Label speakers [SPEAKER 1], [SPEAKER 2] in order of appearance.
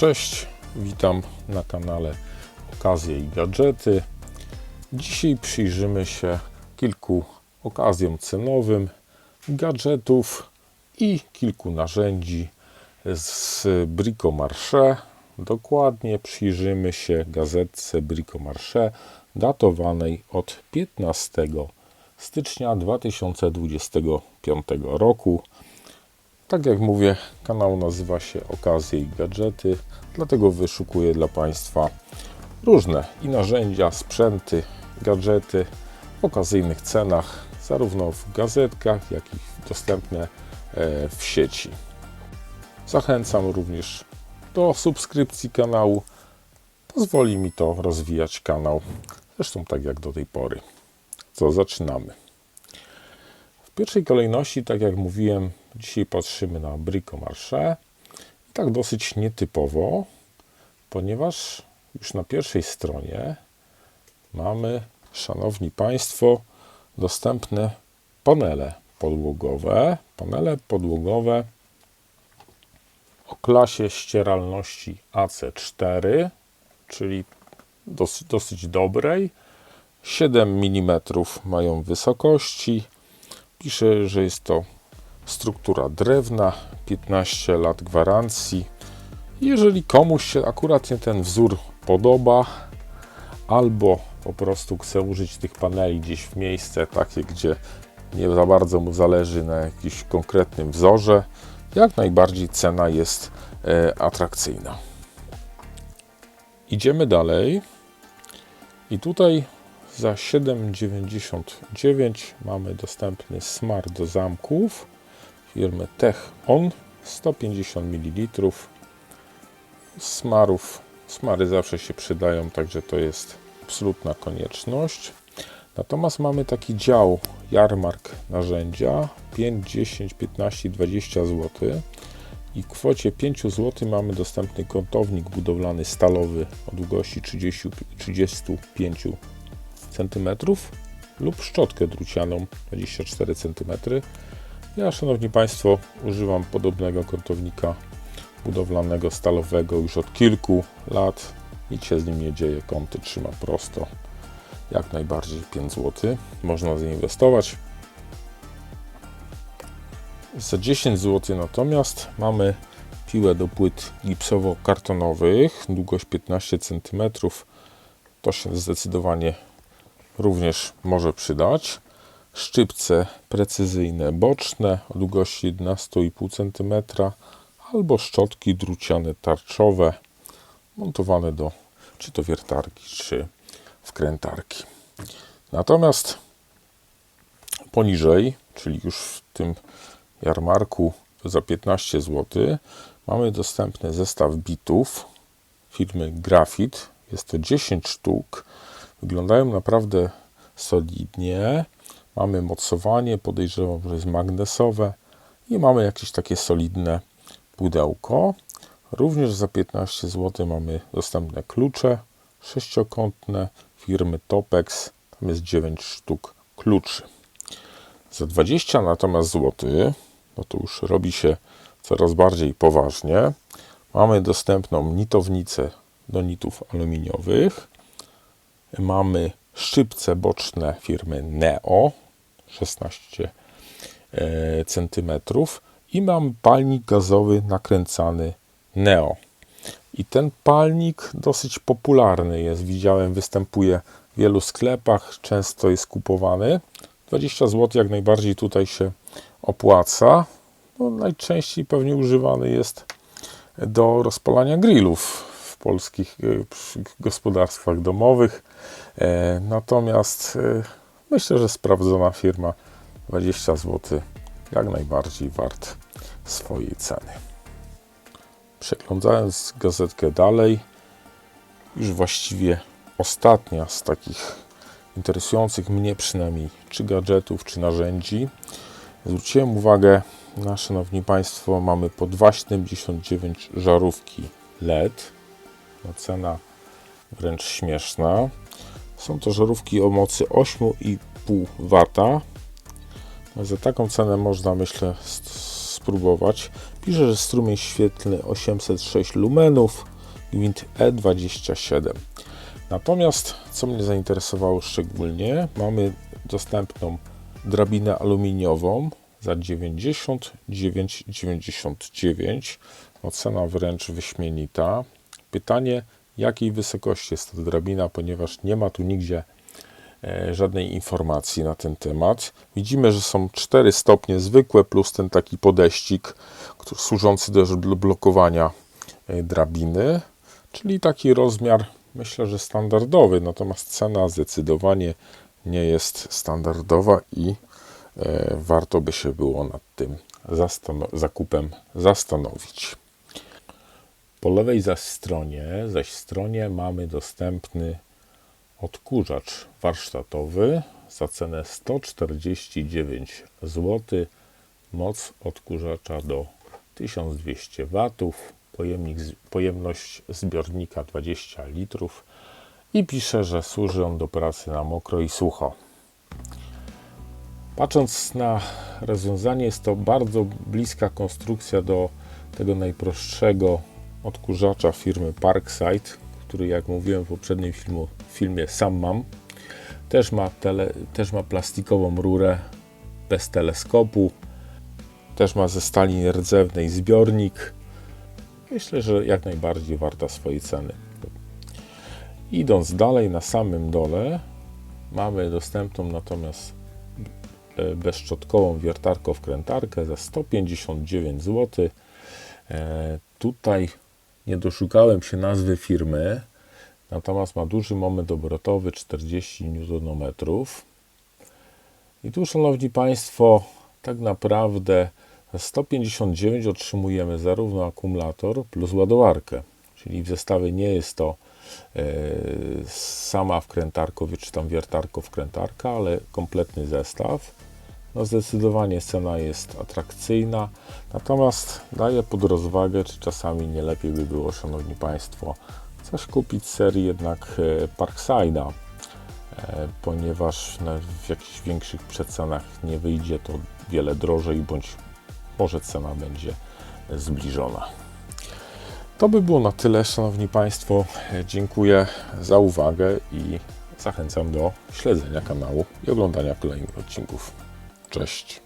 [SPEAKER 1] Cześć, witam na kanale Okazje i Gadżety. Dzisiaj przyjrzymy się kilku okazjom cenowym gadżetów i kilku narzędzi z Bricomarché. Dokładnie przyjrzymy się gazetce Bricomarché datowanej od 15 stycznia 2025 roku. Tak jak mówię, kanał nazywa się Okazje i Gadżety, dlatego wyszukuję dla Państwa różne i narzędzia, sprzęty, gadżety w okazyjnych cenach, zarówno w gazetkach, jak i dostępne e, w sieci. Zachęcam również do subskrypcji kanału. Pozwoli mi to rozwijać kanał, zresztą tak jak do tej pory. Co, zaczynamy. W pierwszej kolejności, tak jak mówiłem, dzisiaj patrzymy na Bricomarché. I tak dosyć nietypowo, ponieważ już na pierwszej stronie mamy, szanowni Państwo, dostępne panele podłogowe. Panele podłogowe o klasie ścieralności AC4, czyli dosyć, dosyć dobrej. 7 mm mają wysokości. Pisze, że jest to struktura drewna, 15 lat gwarancji. Jeżeli komuś się akurat ten wzór podoba, albo po prostu chce użyć tych paneli gdzieś w miejsce takie, gdzie nie za bardzo mu zależy na jakimś konkretnym wzorze, jak najbardziej cena jest e, atrakcyjna. Idziemy dalej. I tutaj za 7,99 mamy dostępny smar do zamków firmy Tech On 150 ml. Smarów, smary zawsze się przydają, także to jest absolutna konieczność. Natomiast mamy taki dział jarmark narzędzia 5, 10, 15, 20 zł i w kwocie 5 zł mamy dostępny kątownik budowlany stalowy o długości 30, 35 cm lub szczotkę drucianą 24 cm. Ja, szanowni Państwo, używam podobnego kątownika budowlanego stalowego już od kilku lat. Nic się z nim nie dzieje, kąty trzyma prosto. Jak najbardziej 5 zł. Można zainwestować. Za 10 zł natomiast mamy piłę do płyt gipsowo-kartonowych, długość 15 cm. To się zdecydowanie również może przydać. Szczypce precyzyjne boczne o długości 11,5 cm albo szczotki druciane tarczowe montowane do czy to wiertarki, czy wkrętarki. Natomiast poniżej, czyli już w tym jarmarku za 15 zł, mamy dostępny zestaw bitów firmy Grafit. Jest to 10 sztuk. Wyglądają naprawdę solidnie. Mamy mocowanie, podejrzewam, że jest magnesowe i mamy jakieś takie solidne pudełko. Również za 15 zł mamy dostępne klucze sześciokątne firmy Topex. Tam jest 9 sztuk kluczy. Za 20 natomiast złoty, no to już robi się coraz bardziej poważnie. Mamy dostępną nitownicę do nitów aluminiowych. Mamy szczypce boczne firmy Neo 16 cm i mam palnik gazowy nakręcany Neo. I ten palnik dosyć popularny jest. Widziałem, występuje w wielu sklepach, często jest kupowany. 20 zł jak najbardziej tutaj się opłaca. No, najczęściej pewnie używany jest do rozpalania grillów polskich e, gospodarstwach domowych. E, natomiast e, myślę, że sprawdzona firma 20 zł jak najbardziej wart swojej ceny. Przeglądając gazetkę dalej, już właściwie ostatnia z takich interesujących mnie przynajmniej, czy gadżetów, czy narzędzi, zwróciłem uwagę na, szanowni Państwo, mamy po 2,79 żarówki LED. Cena wręcz śmieszna. Są to żarówki o mocy 8,5 W. Za taką cenę można, myślę, spróbować. Pisze, że strumień świetlny 806 lumenów, gwint E27. Natomiast, co mnie zainteresowało szczególnie, mamy dostępną drabinę aluminiową za 99,99. No cena wręcz wyśmienita. Pytanie, jakiej wysokości jest ta drabina, ponieważ nie ma tu nigdzie e, żadnej informacji na ten temat. Widzimy, że są cztery stopnie zwykłe plus ten taki podeścik, służący do bl- blokowania e, drabiny, czyli taki rozmiar myślę, że standardowy, natomiast cena zdecydowanie nie jest standardowa i e, warto by się było nad tym zastano- zakupem zastanowić. Po lewej zaś stronie, zaś stronie mamy dostępny odkurzacz warsztatowy za cenę 149 zł. Moc odkurzacza do 1200 W. Pojemnik, pojemność zbiornika 20 litrów i pisze, że służy on do pracy na mokro i sucho. Patrząc na rozwiązanie, jest to bardzo bliska konstrukcja do tego najprostszego odkurzacza firmy Parkside, który, jak mówiłem w poprzednim filmu, filmie, sam mam. Też ma, tele, też ma plastikową rurę bez teleskopu, też ma ze stali nierdzewnej zbiornik. Myślę, że jak najbardziej warta swojej ceny. Idąc dalej, na samym dole mamy dostępną natomiast e, bezszczotkową wiertarko-wkrętarkę za 159 zł. E, Tutaj nie doszukałem się nazwy firmy, natomiast ma duży moment obrotowy 40 Nm. I tu, Szanowni Państwo, tak naprawdę za 159 otrzymujemy zarówno akumulator plus ładowarkę, czyli w zestawie nie jest to e, sama wkrętarko, czy tam wiertarko wkrętarka, ale kompletny zestaw. No zdecydowanie cena jest atrakcyjna, natomiast daję pod rozwagę, czy czasami nie lepiej by było, Szanowni Państwo, coś kupić serii jednak e, Parkside'a, e, ponieważ no, w jakichś większych przecenach nie wyjdzie to wiele drożej, bądź może cena będzie zbliżona. To by było na tyle, Szanowni Państwo. E, Dziękuję za uwagę i zachęcam do śledzenia kanału i oglądania kolejnych odcinków. Cześć.